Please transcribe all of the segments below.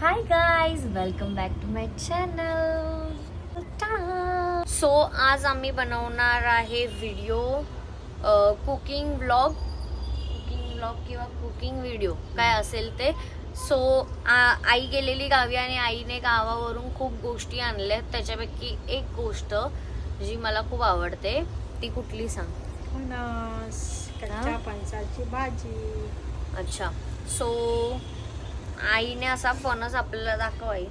Hi guys welcome back to my channel so आज आम्ही बनवणार आहे video cooking blog cooking blog किंवा कुकिंग व्हिडिओ काय असेल ते. सो आई गेलेली गावी आणि आईने गावावरून खूप गोष्टी आणल्यात. त्याच्यापैकी एक गोष्ट जी मला खूप आवडते ती कुठली सांग? फणस कच्च्या फणसाची भाजी. अच्छा. सो आईने असा फणस आपल्याला दाखवाई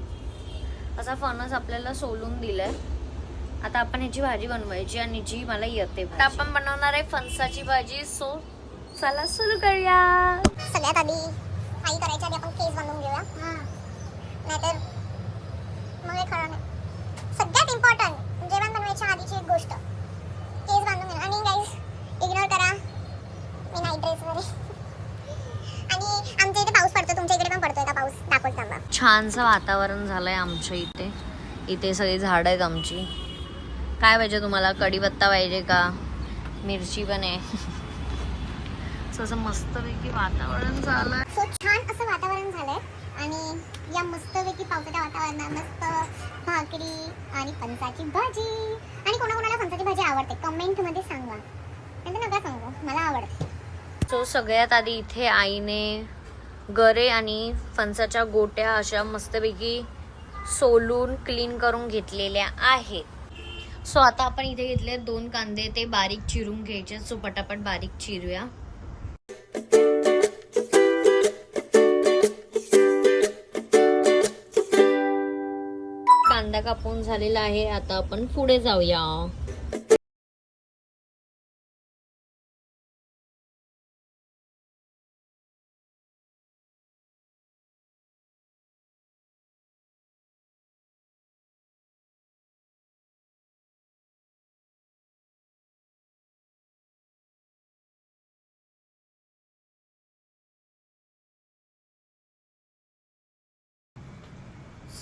असा फणस आपल्याला सोलून दिलाय. आता आपण ह्याची भाजी बनवायची आणि जी मला येते आता आपण बनवणार आहे फणसाची भाजी. सो चला सुरू करूया. सगळ्यात आधी आई करायच्या आधी आपण केस बांधून घेऊया. नाहीतर मग हे खरं नाही. सगळ्यात इम्पॉर्टंट जेवण बनवायच्या आधीची एक गोष्ट केस बांधून घेणं आणि गाईज इग्नोर करा मी नाईट ड्रेसमध्ये आणि आमच्या इथे पाऊस पडतो तुमच्या इकडे पण पडतोय का पाऊस दाखवत थांबा छानसं वातावरण झालंय आमच्या इथे. इथे सगळी झाडं आहेत आमची. काय पाहिजे तुम्हाला? कढीपत्ता पाहिजे का? मिरची पण आहे. असं मस्तपैकी वातावरण झालंय. सो छान असं वातावरण झालंय. आणि या मस्तपैकी पावसाच्या वातावरणात मस्त भाकरी आणि फणसाची भाजी. आणि कोणाकोणाला फणसाची भाजी आवडते? कमेंटमध्ये सांगा. नाही नका सांगू. मला आवडते. सो सगळ्यात आधी इथे आईने गरे आणि फणसाच्या गोट्या अशा मस्तपैकी सोलून क्लीन करून घेतलेल्या आहेत. सो आता आपण इथे घेतले दोन कांदे ते बारीक चिरून घ्यायचे. सो पटापट बारीक चिरूया. कांदा कापून झालेला आहे. आता आपण पुढे जाऊया.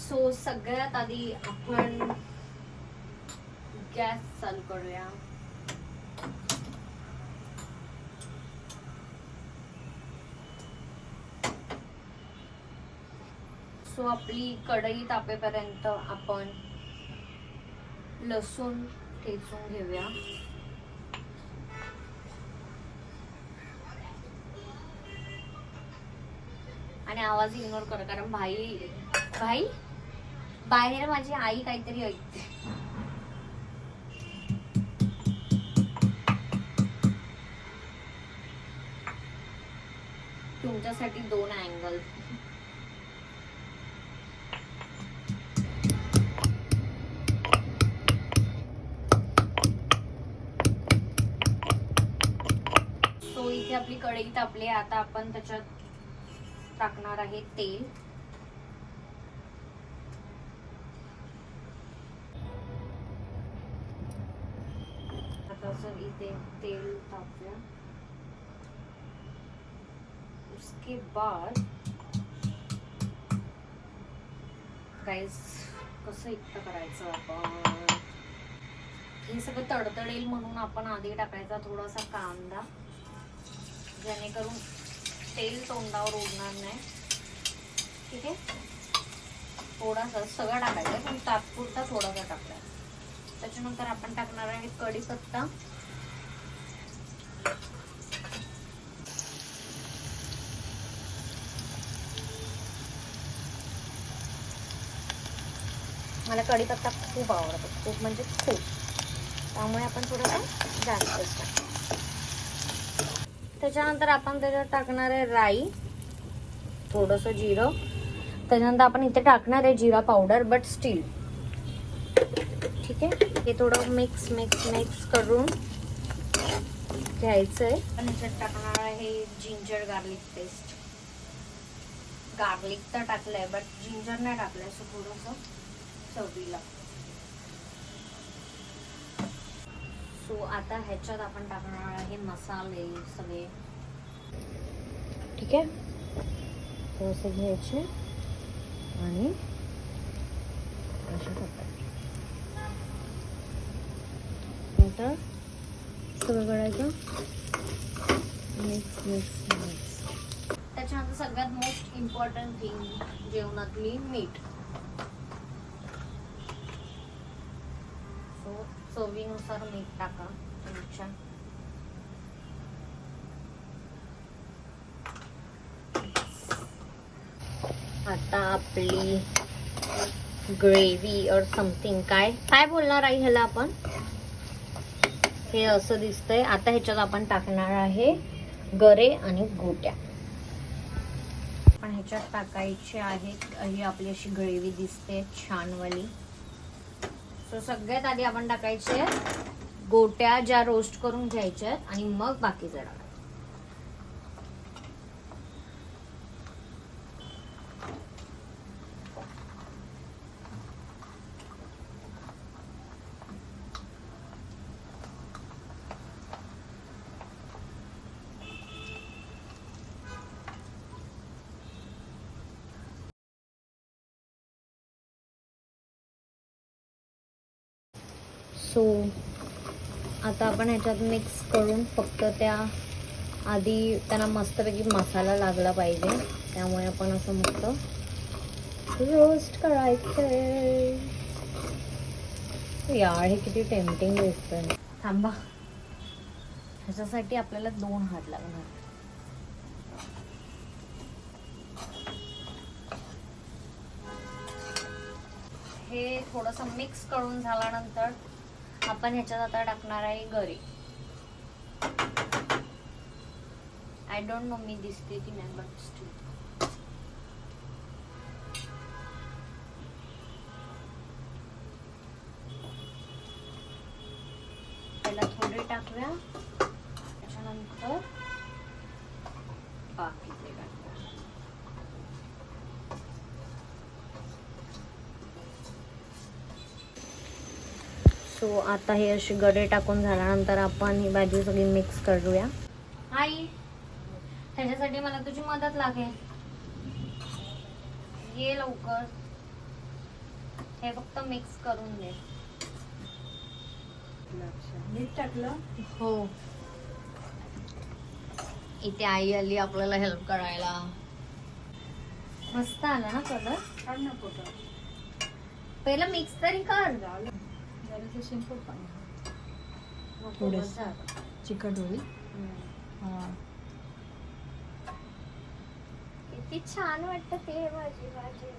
सो सगळ्यात आधी आपण गॅस चालू करूया. सो आपली कढई तापेपर्यंत आपण लसूण ठेचून घेऊया. आणि आवाज इग्नोर करा कारण भाई भाई? बाहेर माझी आई काहीतरी ऐकते. तुमच्यासाठी दोन अँगल सो इथे आपली कढई तापली आता आपण त्याच्यात टाकणार आहे तेल. आता इथे तेल तापूया उसके बाद गाईस कसं एकटं करायचं आपण? हे सगळं तडतडेल म्हणून आपण आधी टाकायचा थोडासा कांदा जेणेकरून तेल तोंडावर उडणार नाही. ठीक आहे? थोडासा सगळं टाकायचं पण तात्पुरता थोडासा टाकलाय त्याच्यानंतर आपण टाकणार आहे कढीपत्ता. मला कढीपत्ता खूप आवडतो खूप म्हणजे खूप. त्यामुळे आपण थोडंसं जास्तच त्याच्यानंतर आपण त्याच्यात टाकणार आहे राई थोडंसं जिरं. त्याच्यानंतर आपण इथे टाकणार आहे जिरा पावडर बट स्टील. ठीक आहे? हे थोडं मिक्स मिक्स मिक्स करून घ्यायचं आहे ह्याच्यात टाकणार आहे जिंजर गार्लिक पेस्ट गार्लिक तर टाकलंय बट जिंजर नाही टाकलंय सो थोडंसं चवीला. सो आता ह्याच्यात आपण टाकणार आहे मसाले सगळे. ठीक आहे? थोडंसं घ्यायचे. आणि अशा टाकायचे आता सगळं करायचं. मिक्स मिक्स मिक्स त्याच्यानंतर सगळ्यात मोस्ट इम्पॉर्टंट थिंग जेवणातली मीठ सो चवीनुसार मीठ टाका तुमच्या. आता आपली ग्रेव्ही और समथिंग काय? काय बोलणार आहे ह्याला आपण? हे असं दिसतंय. आता ह्याच्यात आपण टाकणार आहे गरे आणि गोट्या. पण ह्याच्यात टाकायचे आहेत. ही आपली अशी ग्रेव्ही दिसते छानवाली. सो सगळ्यात आधी आपण टाकायचे गोट्या ज्या रोस्ट करून घ्यायच्या आणि मग बाकी जरा. सो आता आपण ह्याच्यात मिक्स करून फक्त त्या आधी त्यांना मस्तपैकी मसाला लागला पाहिजे. त्यामुळे आपण असं मस्त रोस्ट करायचं यार हे किती टेम्पटिंग दिसतंय. थांबा. ह्याच्यासाठी आपल्याला दोन हात लागणार. हे थोडंसं मिक्स करून झाल्यानंतर आपण ह्याच्यात आता टाकणार आहे गरी आय डोंट नो मी दिसते की नाही बट स्टील पहिला थोडे टाकूया. त्याच्यानंतर बाकीचे टाकूया सो आता हे असे गडे टाकून झाल्यानंतर आपण ही भाजी सगळी मिक्स करूया. आई ह्याच्यासाठी मला तुझी मदत लागेल. ये लवकर. हे फक्त मिक्स करून दे. मीठ टाकलं? हो. इथे आई आली आपल्याला हेल्प करायला. मस्त आला ना कलर पहिलं मिक्स तरी कर. पाणी थोडंसं. चिकट होईल. हा किती छान वाटत ते भाजी भाजी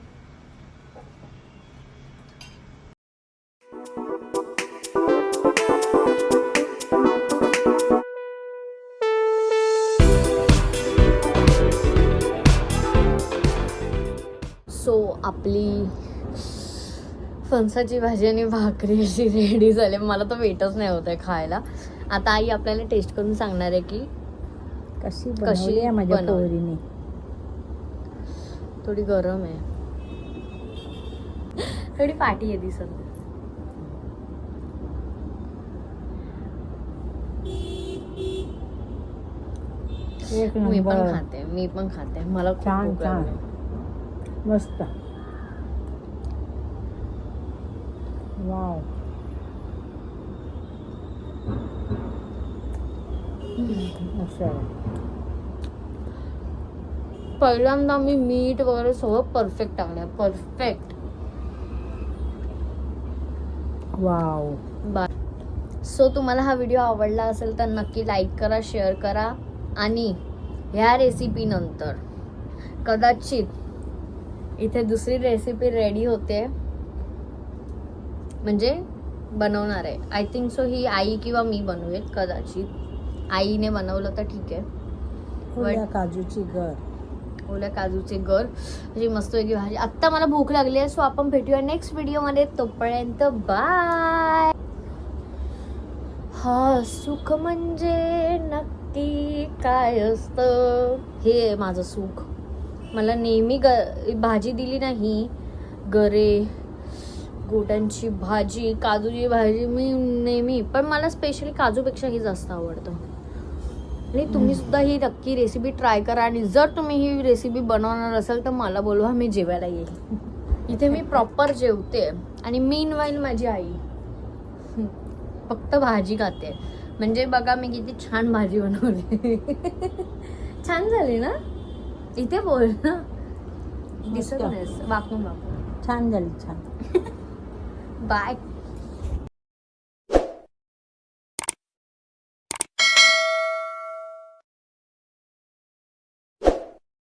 सो आपली फणसाची भाजी आणि भाकरी अशी रेडी झाली. मला तर वेटच नाही होत आहे खायला. आता आई आपल्याला टेस्ट करून सांगणार आहे की कशी कशी आहे माझ्या? पोरीने? थोडी गरम आहे. थोडी पाठी आहे दिसत मी पण खाते मी पण खाते. मला छान, छान. मस्त. आहे. पहिल्यांदा मी मीठ वगैरे सगळं परफेक्ट टाकलंय. परफेक्ट वाव बा सो तुम्हाला हा व्हिडिओ आवडला असेल तर नक्की लाईक करा शेअर करा आणि ह्या रेसिपी नंतर कदाचित इथे दुसरी रेसिपी रेडी होते. म्हणजे बनवणार आहे. आय थिंक सो ही आई किंवा मी बनवेल कदाचित. आईने बनवलं तर ठीक आहे. काजूची गर. ओल्या काजूचे गर. म्हणजे मस्त वेगळी भाजी. आत्ता मला भूक लागली आहे सो आपण भेटूया नेक्स्ट व्हिडिओमध्ये तोपर्यंत बाय हा सुख म्हणजे नक्की काय असतं? हे माझं सुख. मला नेहमी ग भाजी दिली नाही. गरे. गोट्यांची भाजी काजूची भाजी मी नेहमी पण मला स्पेशली काजूपेक्षा ही जास्त आवडतं. आणि तुम्ही सुद्धा ही नक्की रेसिपी ट्राय करा आणि जर तुम्ही ही रेसिपी बनवणार असाल तर मला बोलवा मी जेवायला येईल. इथे मी प्रॉपर जेवते आणि मीन वाईल माझी आई फक्त भाजी खाते. म्हणजे बघा मी किती छान भाजी बनवली. छान झाली ना? इथे बोल ना. दिसत. नाहीस. वाकून वाकून. छान झाली छान. बाय